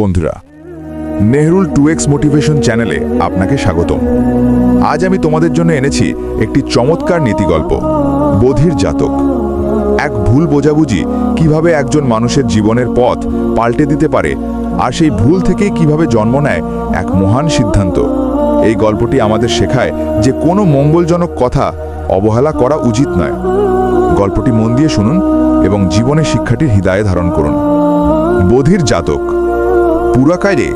বন্ধুরা, নেহরুল two x motivation চ্যানেলে আপনাকে স্বাগতম। আজ আমি তোমাদের জন্য এনেছি একটি চমৎকার নীতিগল্প, বধির জাতক। এক ভুল বোঝাবুঝি কীভাবে একজন মানুষের জীবনের পথ পাল্টে দিতে পারে আর সেই ভুল থেকেই কীভাবে জন্ম নেয় এক মহান সিদ্ধান্ত। এই গল্পটি আমাদের শেখায় যে কোনো মঙ্গলজনক কথা অবহেলা করা উচিত নয়। গল্পটি মন দিয়ে শুনুন এবং জীবনের শিক্ষাটির হৃদয়ে ধারণ করুন। বধির জাতক পুরাকাইরে,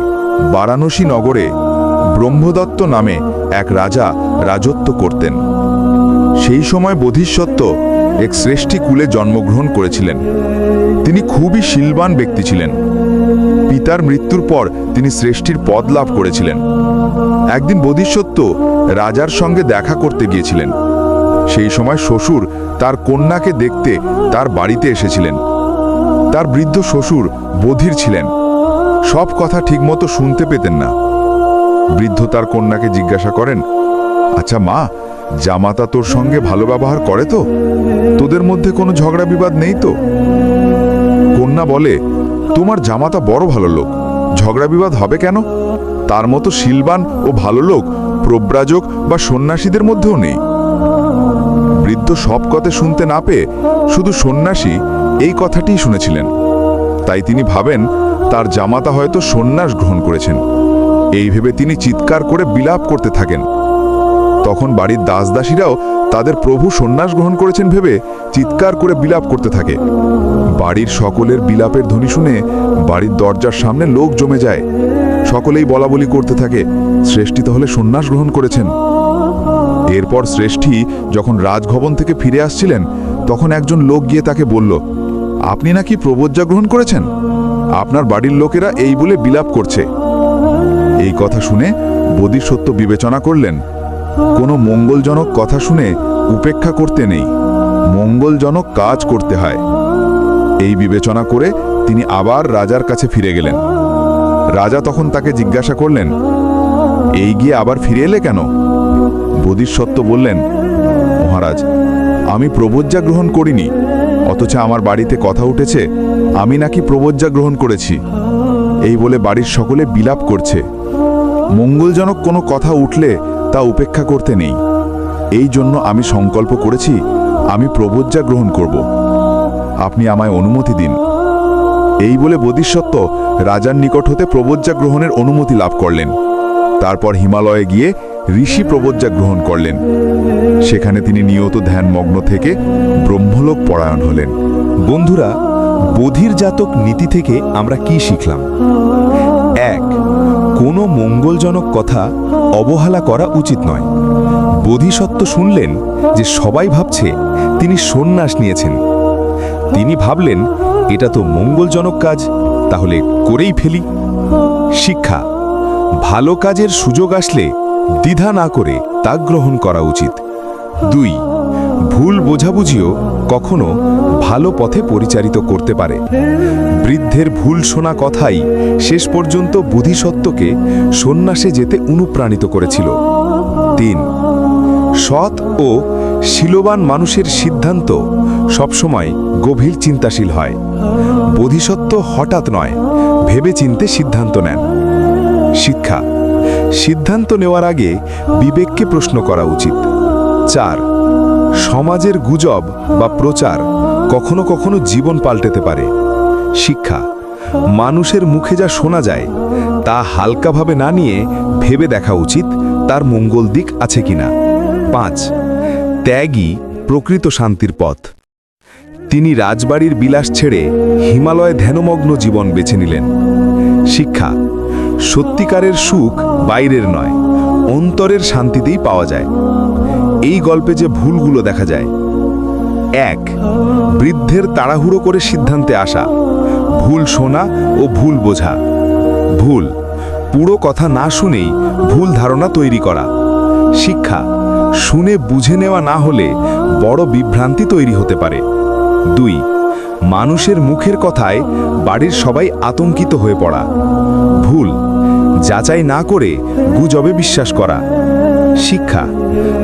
বারাণসী নগরে ব্রহ্মদত্ত নামে এক রাজা রাজত্ব করতেন। সেই সময় বোধিসত্ত্ব এক শ্রেষ্ঠী কুলে জন্মগ্রহণ করেছিলেন। তিনি খুবই শিলবান ব্যক্তি ছিলেন। পিতার মৃত্যুর পর তিনি শ্রেষ্ঠীর পদ লাভ করেছিলেন। একদিন বোধিসত্ত্ব রাজার সঙ্গে দেখা করতে গিয়েছিলেন। সেই সময় শ্বশুর তার কন্যাকে দেখতে তার বাড়িতে এসেছিলেন। তার বৃদ্ধ শ্বশুর বধির ছিলেন। সব কথা ঠিকমতো শুনতে পেতেন না। বৃদ্ধ তার কন্যাকে জিজ্ঞাসা করেন আচ্ছা মা, জামাতা তোর সঙ্গে ভালো ব্যবহার করে তো? তোদের মধ্যে কোনো ঝগড়া বিবাদ নেই তো? কন্যা বলে, তোমার জামাতা বড় ভালো লোক। ঝগড়া বিবাদ হবে কেন? তার মতো শিলবান ও ভালো লোক প্রব্রাজক বা সন্ন্যাসীদের মধ্যেও নেই। বৃদ্ধ সব কথা শুনতে না পেয়ে শুধু সন্ন্যাসী এই কথাটিই শুনেছিলেন। তাই তিনি ভাবেন তার জামাতা হয়তো সন্ন্যাস গ্রহণ করেছেন। এই ভেবে তিনি চিৎকার করে বিলাপ করতে থাকেন। তখন বাড়ির দাসদাসীরাও তাদের প্রভু সন্ন্যাস গ্রহণ করেছেন ভেবে চিৎকার করে বিলাপ করতে থাকে। বাড়ির সকলের বিলাপের ধ্বনি শুনে বাড়ির দরজার সামনে লোক জমে যায়। সকলেই বলাবলি করতে থাকে, শ্রেষ্ঠী তাহলে সন্ন্যাস গ্রহণ করেছেন। এরপর শ্রেষ্ঠী যখন রাজভবন থেকে ফিরে আসছিলেন, তখন একজন লোক গিয়ে তাকে বলল, আপনি নাকি প্রবজ্জা গ্রহণ করেছেন? আপনার বাড়ির লোকেরা এই বলে বিলাপ করছে। এই কথা শুনে বোধিসত্ত্ব বিবেচনা করলেন। কোনো মঙ্গলজনক কথা শুনে উপেক্ষা করতে নেই। মঙ্গলজনক কাজ করতে হয়। এই বিবেচনা করে তিনি আবার রাজার কাছে ফিরে গেলেন। রাজা তখন তাকে জিজ্ঞাসা করলেন, এই গিয়ে আবার ফিরে এলে কেন? বোধিসত্ত্ব বললেন, মহারাজ, আমি প্রবজ্জা গ্রহণ করিনি। অথচ আমার বাড়িতে কথা উঠেছে, আমি নাকি প্রবজ্জা গ্রহণ করেছি। এই বলে বাড়ির সকলে বিলাপ করছে। মঙ্গলজনক কোনো কথা উঠলে তা উপেক্ষা করতে নেই। এই জন্য আমি সংকল্প করেছি, আমি প্রবজ্জা গ্রহণ করব। আপনি আমায় অনুমতি দিন। এই বলে বোধিসত্ত্ব রাজার নিকট হতে প্রবজ্জা গ্রহণের অনুমতি লাভ করলেন। তারপর হিমালয়ে গিয়ে ঋষি প্রবজ্জা গ্রহণ করলেন। সেখানে তিনি নিয়ত ধ্যানমগ্ন থেকে ব্রহ্মলোক পরায়ণ হলেন। বন্ধুরা, বধির জাতক নীতি থেকে আমরা কি শিখলাম? এক, কোনো মঙ্গলজনক কথা অবহেলা করা উচিত নয়। বোধিসত্ত্ব শুনলেন যে সবাই ভাবছে তিনি সন্ন্যাস নিয়েছেন। তিনি ভাবলেন, এটা তো মঙ্গলজনক কাজ, তাহলে করেই ফেলি। শিক্ষা ভালো কাজের সুযোগ আসলে দ্বিধা না করে তা গ্রহণ করা উচিত। দুই, ভুল বোঝাবুঝিও কখনো ভালো পথে পরিচালিত করতে পারে। বৃদ্ধের ভুল শোনা কথাই শেষ পর্যন্ত বুধিসত্ত্বকে সন্ন্যাসে যেতে অনুপ্রাণিত করেছিল। তিন, সৎ ও শিলবান মানুষের সিদ্ধান্ত সবসময় গভীর চিন্তাশীল হয়। বোধিসত্ত্ব হঠাৎ নয় ভেবে চিনতে সিদ্ধান্ত নেন। শিক্ষা। সিদ্ধান্ত নেওয়ার আগে বিবেককে প্রশ্ন করা উচিত। চার, সমাজের গুজব বা প্রচার কখনো কখনো জীবন পাল্টেতে পারে। শিক্ষা, মানুষের মুখে যা শোনা যায়, তা হালকাভাবে না নিয়ে ভেবে দেখা উচিত তার মঙ্গল দিক আছে কিনা। পাঁচ, ত্যাগই প্রকৃত শান্তির পথ। তিনি রাজবাড়ির বিলাস ছেড়ে হিমালয়ে ধ্যানমগ্ন জীবন বেছে নিলেন। শিক্ষা সত্যিকারের সুখ বাইরের নয়, অন্তরের শান্তিতেই পাওয়া যায়। এই গল্পে যে ভুলগুলো দেখা যায়। এক, বৃদ্ধের তাড়াহুড়ো করে সিদ্ধান্তে আসা। ভুল শোনা ও ভুল বোঝা। ভুল, পুরো কথা না শুনেই ভুল ধারণা তৈরি করা। শিক্ষা, শুনে বুঝে নেওয়া না হলে বড় বিভ্রান্তি তৈরি হতে পারে। দুই, মানুষের মুখের কথায় বাড়ির সবাই আতঙ্কিত হয়ে পড়া। ভুল যাচাই না করে গুজবে বিশ্বাস করা। শিক্ষা,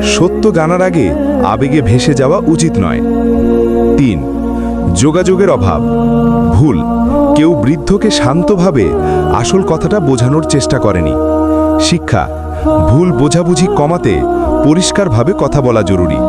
সত্য জানার আগে আবেগে ভেসে যাওয়া উচিত নয়। তিন, যোগাযোগের অভাব, ভুল। কেউ বৃদ্ধকে শান্তভাবে আসল কথাটা বোঝানোর চেষ্টা করেনি। শিক্ষা, ভুল বোঝাবুঝি কমাতে পরিষ্কারভাবে কথা বলা জরুরি।